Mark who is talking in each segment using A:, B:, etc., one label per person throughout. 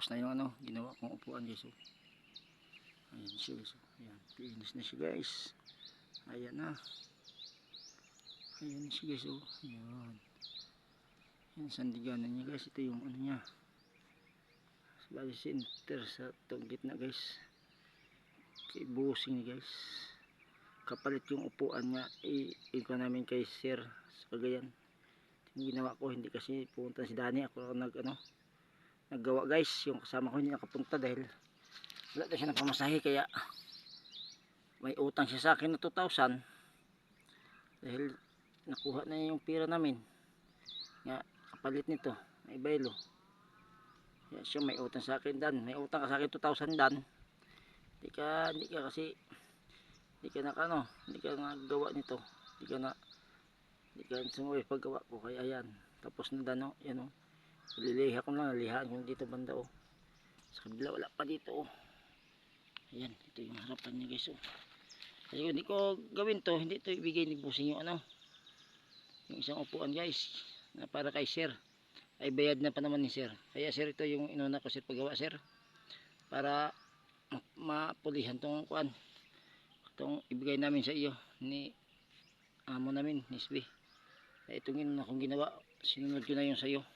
A: Tapos na yung ano, ginawa kong upuan guys. Oh. Ayan siya guys. oh. Ayan, pinis na siya guys. Ayan na. Ayan siya guys. Oh. Ayan. Ayan, sandiganan niya guys. Ito yung ano niya. Bali center sa itong gitna guys. Kay busing niya guys. Kapalit yung upuan niya. I-iko namin kay sir sa Cagayan. Yung ginawa ko hindi kasi pumunta si Dani. Ako nag ano naggawa guys. Yung kasama ko hindi nakapunta dahil wala na siya ng pamasahe kaya may utang siya sa akin na 2,000 dahil nakuha na yung pira namin. Nga kapalit nito may baylo. Kaya siya may utang sa akin dan. May utang ka sa akin 2,000 dan. Hindi ka hindi ka kasi hindi ka na ano hindi ka nagawa nito. Hindi ka na hindi ka sumuwi paggawa ko kaya yan. Tapos na dan oh yan oh ililiha ko lang lihaan yung dito banda oh. Sa kabila wala pa dito oh. Ayan ito yung harapan niya guys oh. Kasi hindi ko gawin to. Hindi to ibigay ni busing yung ano yung isang upuan guys na para kay sir. Ay bayad na pa naman ni sir. Kaya sir ito yung inuna ko sir paggawa sir para ma- mapulihan tong kuan itong ibigay namin sa iyo ni amo namin ni SB kaya itong inuna kong ginawa sinunod ko na yung sa iyo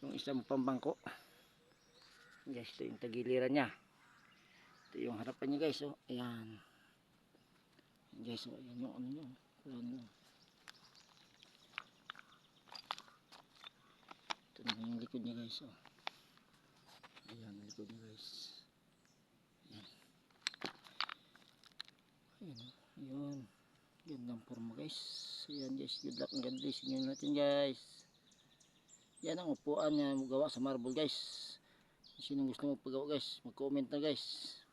A: yung isang pambangko guys ito yung tagiliran niya. Ito yung harapan niya guys oh. Ayan. Guys oh ayan yung ano niya oh. ano niya ito naman yung likod niya guys oh. Ayan ang likod niya guys. Ayan. Ayan oh. Yun gandang forma guys. Ayan guys. Good luck. And God bless natin guys yan ang upuan na gawa sa marble guys. Sino gusto magpagawa guys, mag-comment na guys.